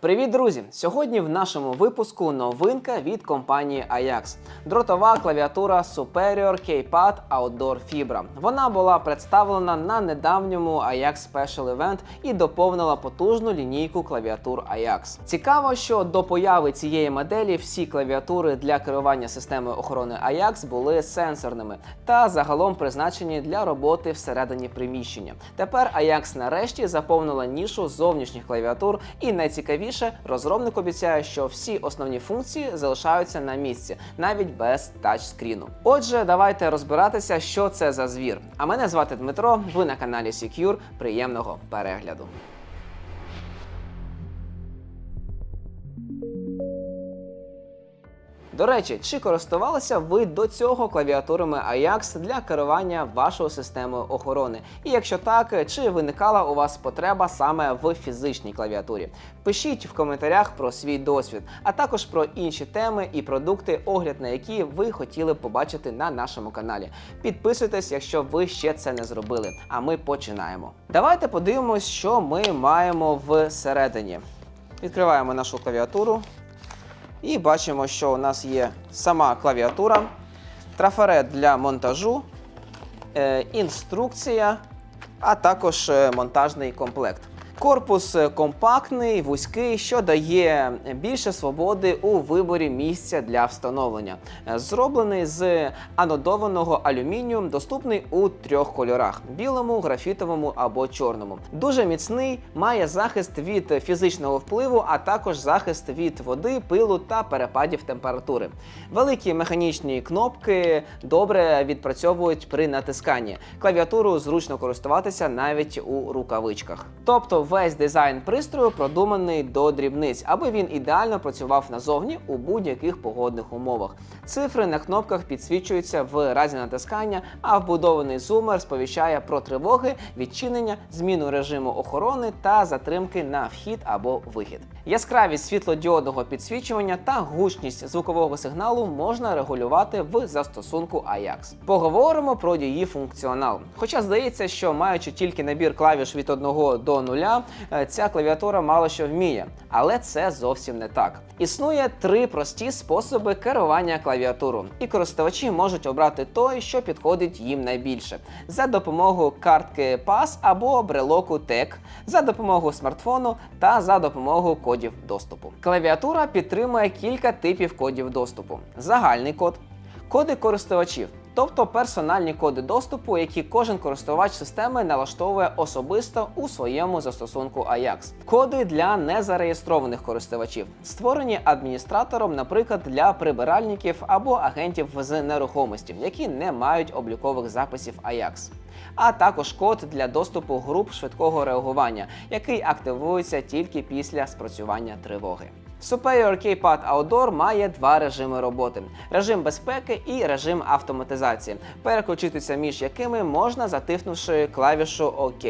Привіт, друзі! Сьогодні в нашому випуску новинка від компанії Ajax. Дротова клавіатура Superior K-Pad Outdoor Fibra. Вона була представлена на недавньому Ajax Special Event і доповнила потужну лінійку клавіатур Ajax. Цікаво, що до появи цієї моделі всі клавіатури для керування системою охорони Ajax були сенсорними та загалом призначені для роботи всередині приміщення. Тепер Ajax нарешті заповнила нішу зовнішніх клавіатур і найцікавіше, розробник обіцяє, що всі основні функції залишаються на місці, навіть без тачскріну. Отже, давайте розбиратися, що це за звір. А мене звати Дмитро. Ви на каналі Secure. Приємного перегляду. До речі, чи користувалися ви до цього клавіатурами Ajax для керування вашою системою охорони? І якщо так, чи виникала у вас потреба саме в фізичній клавіатурі? Пишіть в коментарях про свій досвід, а також про інші теми і продукти, огляд на які ви хотіли побачити на нашому каналі. Підписуйтесь, якщо ви ще це не зробили. А ми починаємо. Давайте подивимось, що ми маємо всередині. Відкриваємо нашу клавіатуру. І бачимо, що у нас є сама клавіатура, трафарет для монтажу, е, інструкція, а також е, монтажний комплект. Корпус компактний, вузький, що дає більше свободи у виборі місця для встановлення. Зроблений з анодованого алюмінію, доступний у трьох кольорах: білому, графітовому або чорному. Дуже міцний, має захист від фізичного впливу, а також захист від води, пилу та перепадів температури. Великі механічні кнопки добре відпрацьовують при натисканні. Клавіатуру зручно користуватися навіть у рукавичках. Тобто весь дизайн пристрою продуманий до дрібниць, аби він ідеально працював назовні у будь-яких погодних умовах. Цифри на кнопках підсвічуються в разі натискання, а вбудований зумер сповіщає про тривоги, відчинення, зміну режиму охорони та затримки на вхід або вихід. Яскравість світлодіодного підсвічування та гучність звукового сигналу можна регулювати в застосунку Ajax. Поговоримо про її функціонал. Хоча здається, що маючи тільки набір клавіш від 1 до 0, е, ця клавіатура мало що вміє, але це зовсім не так. Існує три прості способи керування клавіатуру, і користувачі можуть обрати той, що підходить їм найбільше, за допомогою картки PAS або брелоку TEC, за допомогою смартфону та за допомогою кодів доступу. Клавіатура підтримує кілька типів кодів доступу: загальний код, коди користувачів. Тобто персональні коди доступу, які кожен користувач системи налаштовує особисто у своєму застосунку Ajax. Коди для незареєстрованих користувачів, створені адміністратором, наприклад, для прибиральників або агентів з нерухомості, які не мають облікових записів Ajax. А також код для доступу груп швидкого реагування, який активується тільки після спрацювання тривоги. Superior K-Pad Outdoor має два режими роботи: режим безпеки і режим автоматизації, переключитися між якими можна затиснувши клавішу ОК.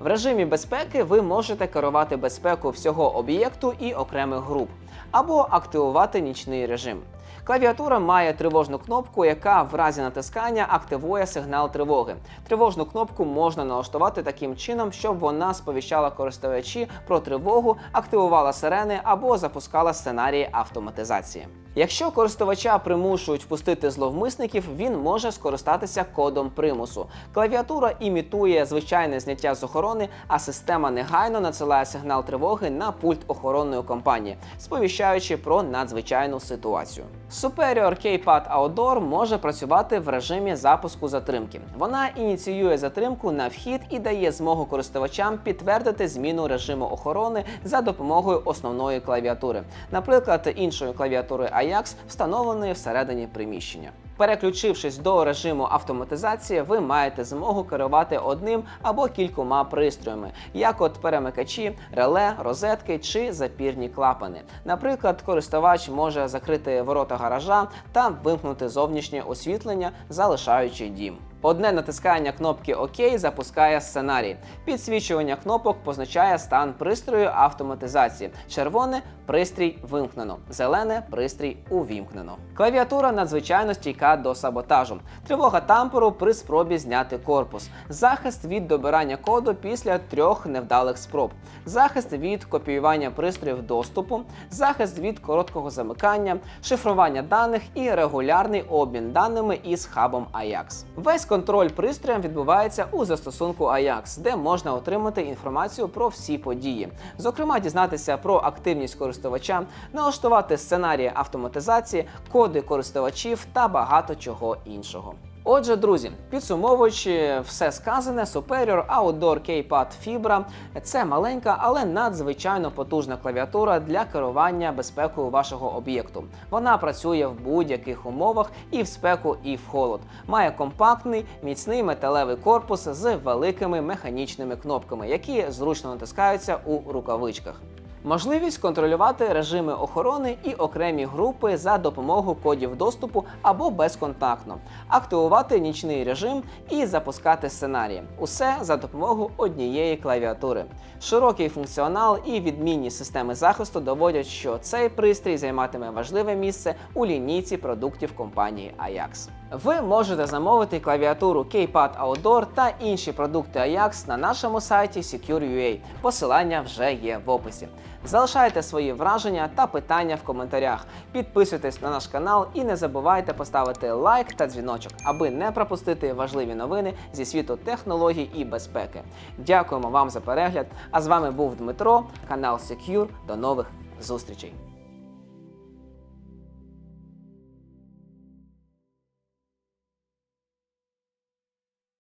В режимі безпеки ви можете керувати безпеку всього об'єкту і окремих груп, або активувати нічний режим. Клавіатура має тривожну кнопку, яка в разі натискання активує сигнал тривоги. Тривожну кнопку можна налаштувати таким чином, щоб вона сповіщала користувачі про тривогу, активувала сирени або запускала сценарії автоматизації. Якщо користувача примушують впустити зловмисників, він може скористатися кодом примусу. Клавіатура імітує звичайне зняття з охорони, а система негайно надсилає сигнал тривоги на пульт охоронної компанії, сповіщаючи про надзвичайну ситуацію. Superior K-Pad Outdoor може працювати в режимі запуску затримки. Вона ініціює затримку на вхід і дає змогу користувачам підтвердити зміну режиму охорони за допомогою основної клавіатури, наприклад, іншої клавіатури Ajax, встановленої всередині приміщення. Переключившись до режиму автоматизації, ви маєте змогу керувати одним або кількома пристроями, як от перемикачі, реле, розетки чи запірні клапани. Наприклад, користувач може закрити ворота гаража та вимкнути зовнішнє освітлення, залишаючи дім. Одне натискання кнопки ОК запускає сценарій. Підсвічування кнопок позначає стан пристрою автоматизації. Червоне пристрій вимкнено, зелене пристрій увімкнено. Клавіатура надзвичайно стійка до саботажу. Тривога тамперу при спробі зняти корпус. Захист від добирання коду після трьох невдалих спроб. Захист від копіювання пристроїв доступу, захист від короткого замикання, шифрування даних і регулярний обмін даними із хабом Ajax. Весь контроль пристроєм відбувається у застосунку Ajax, де можна отримати інформацію про всі події, зокрема дізнатися про активність користувача, налаштувати сценарії автоматизації, коди користувачів та багато чого іншого. Отже, друзі, підсумовуючи все сказане, Superior Outdoor K-Pad Fibra – це маленька, але надзвичайно потужна клавіатура для керування безпекою вашого об'єкту. Вона працює в будь-яких умовах і в спеку, і в холод. Має компактний, міцний металевий корпус з великими механічними кнопками, які зручно натискаються у рукавичках. Можливість контролювати режими охорони і окремі групи за допомогою кодів доступу або безконтактно, активувати нічний режим і запускати сценарії. Усе за допомогою однієї клавіатури. Широкий функціонал і відмінні системи захисту доводять, що цей пристрій займатиме важливе місце у лінійці продуктів компанії Ajax. Ви можете замовити клавіатуру K-Pad Outdoor та інші продукти Ajax на нашому сайті Secure.ua. Посилання вже є в описі. Залишайте свої враження та питання в коментарях. Підписуйтесь на наш канал і не забувайте поставити лайк та дзвіночок, аби не пропустити важливі новини зі світу технологій і безпеки. Дякуємо вам за перегляд. А з вами був Дмитро, канал Secure. До нових зустрічей.